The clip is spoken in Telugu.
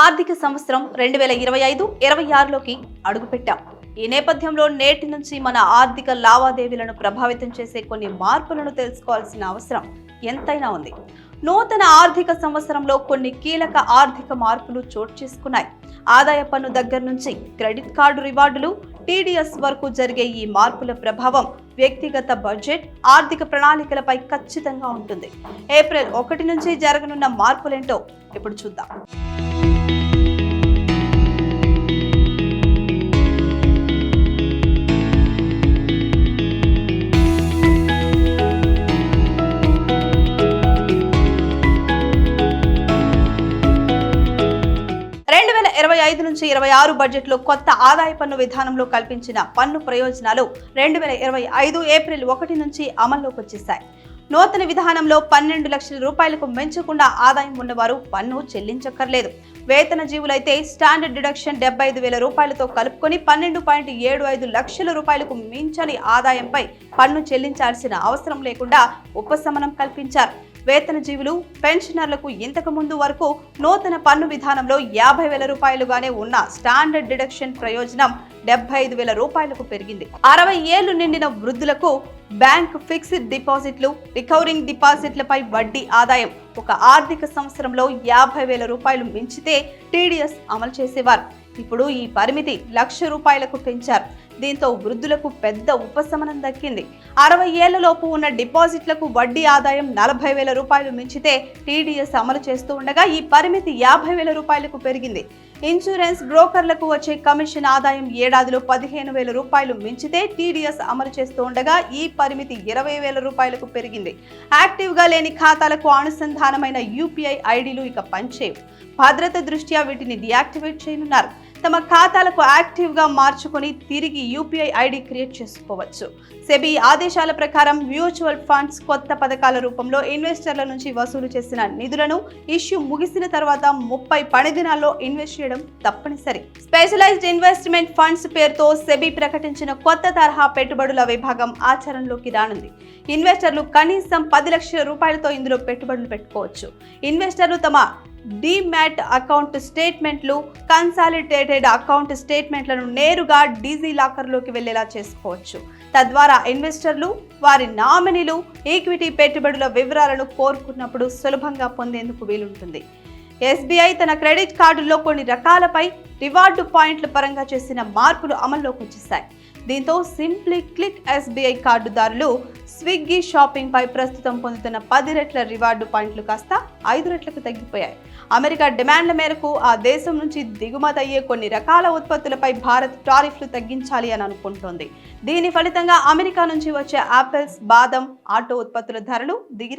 ఆర్థిక సంవత్సరం రెండు వేల ఇరవై ఐదు ఇరవై ఆరులోకి అడుగుపెట్టాం. ఈ నేపథ్యంలో నేటి నుంచి మన ఆర్థిక లావాదేవీలను ప్రభావితం చేసే కొన్ని మార్పులను తెలుసుకోవాల్సిన అవసరం ఎంతైనా ఉంది. నూతన ఆర్థిక సంవత్సరంలో కొన్ని కీలక ఆర్థిక మార్పులు చోటు చేసుకున్నాయి. ఆదాయ పన్ను దగ్గర నుంచి క్రెడిట్ కార్డు రివార్డులు టీడీఎస్ వరకు జరిగే ఈ మార్పుల ప్రభావం వ్యక్తిగత బడ్జెట్ ఆర్థిక ప్రణాళికలపై ఖచ్చితంగా ఉంటుంది. ఏప్రిల్ ఒకటి నుంచి జరగనున్న మార్పులేంటో ఇప్పుడు చూద్దాం. నుంచి ఇరవై ఆరు బడ్జెట్లో కొత్త ఆదాయ పన్ను విధానంలో కల్పించిన పన్ను ప్రయోజనాలు రెండు వేల ఇరవై ఐదు ఏప్రిల్ ఒకటి నుంచి అమల్లోకి వచ్చేశాయి. నూతన విధానంలో పన్నెండు లక్షల రూపాయలకు మించకుండా ఆదాయం ఉన్నవారు పన్ను చెల్లించక్కర్లేదు. వేతన జీవులైతే స్టాండర్డ్ డిడక్షన్ డెబ్బై ఐదు వేల రూపాయలతో కలుపుకొని పన్నెండు పాయింట్ ఏడు ఐదు లక్షల రూపాయలకు మించని ఆదాయంపై పన్ను చెల్లించాల్సిన అవసరం లేకుండా ఉపశమనం కల్పించారు. వేతన జీవులు పెన్షనర్లకు ఇంతకు ముందు వరకు నూతన పన్ను విధానంలో యాభై వేల రూపాయలుగానే ఉన్న స్టాండర్డ్ డిడక్షన్ ప్రయోజనం డెబ్బై ఐదు వేల రూపాయలకు పెరిగింది. అరవై ఏళ్ళు నిండిన వృద్ధులకు బ్యాంక్ ఫిక్స్డ్ డిపాజిట్లు రికవరింగ్ డిపాజిట్లపై వడ్డీ ఆదాయం ఒక ఆర్థిక సంవత్సరంలో యాభై వేల రూపాయలు మించితే టీడీఎస్ అమలు చేసేవారు. ఇప్పుడు ఈ పరిమితి లక్ష రూపాయలకు పెంచారు. దీంతో వృద్ధులకు పెద్ద ఉపశమనం దక్కింది. అరవై ఏళ్ళలోపు ఉన్న డిపాజిట్లకు వడ్డీ ఆదాయం నలభై వేల రూపాయలు మించితే టీడీఎస్ అమలు చేస్తూ ఉండగా ఈ పరిమితి యాభై వేల రూపాయలకు పెరిగింది. ఇన్సూరెన్స్ బ్రోకర్లకు వచ్చే కమిషన్ ఆదాయం ఏడాదిలో పదిహేను వేల రూపాయలు మించితే టీడీఎస్ అమలు చేస్తూ ఉండగా ఈ పరిమితి ఇరవై వేల రూపాయలకు పెరిగింది. యాక్టివ్గా లేని ఖాతాలకు అనుసంధానమైన యూపీఐ ఐడీలు ఇక పనిచేయవు. భద్రత దృష్ట్యా వీటిని డియాక్టివేట్ చేయనున్నారు. తమ ఖాతాలకు యాక్టివ్గా మార్చుకొని తిరిగి యూపీఐ ఐడి క్రియేట్ చేసుకోవచ్చు. సెబీ ఆదేశాల ప్రకారం మ్యూచువల్ ఫండ్స్ కొత్త పథకాల రూపంలో ఇన్వెస్టర్ల నుంచి వసూలు చేసిన నిధులను ఇష్యూ ముగిసిన తర్వాత ముప్పై పని దినాల్లో ఇన్వెస్ట్ చేయడం తప్పనిసరి. స్పెషలైజ్డ్ ఇన్వెస్ట్మెంట్ ఫండ్స్ పేరుతో సెబీ ప్రకటించిన కొత్త తరహా పెట్టుబడుల విభాగం ఆచరణలోకి రానుంది. ఇన్వెస్టర్లు కనీసం పది లక్షల రూపాయలతో ఇందులో పెట్టుబడులు పెట్టుకోవచ్చు. ఇన్వెస్టర్లు తమ డిమ్యాట్ అకౌంట్ స్టేట్మెంట్లు కన్సాలిడేటెడ్ అకౌంట్ స్టేట్మెంట్లను నేరుగా డీజీ లాకర్లోకి వెళ్ళేలా చేసుకోవచ్చు. తద్వారా ఇన్వెస్టర్లు వారి నామినీలు ఈక్విటీ పెట్టుబడుల వివరాలను కోరుకున్నప్పుడు సులభంగా పొందేందుకు వీలుంటుంది. ఎస్బీఐ తన క్రెడిట్ కార్డుల్లో కొన్ని రకాలపై రివార్డు పాయింట్ల పరంగా చేసిన మార్పులు అమల్లోకి వచ్చేశాయి. దీంతో సింప్లీ క్లిక్ ఎస్బీఐ కార్డుదారులు స్విగ్గీ షాపింగ్ పై ప్రస్తుతం పొందుతున్న పది రెట్ల రివార్డు పాయింట్లు కాస్త ఐదు రెట్లకు తగ్గిపోయాయి. అమెరికా డిమాండ్ల మేరకు ఆ దేశం నుంచి దిగుమతి అయ్యే కొన్ని రకాల ఉత్పత్తులపై భారత్ టారిఫ్లు తగ్గించాలి అని అనుకుంటోంది. దీని ఫలితంగా అమెరికా నుంచి వచ్చే ఆపిల్స్ బాదం ఆటో ఉత్పత్తుల ధరలు దిగి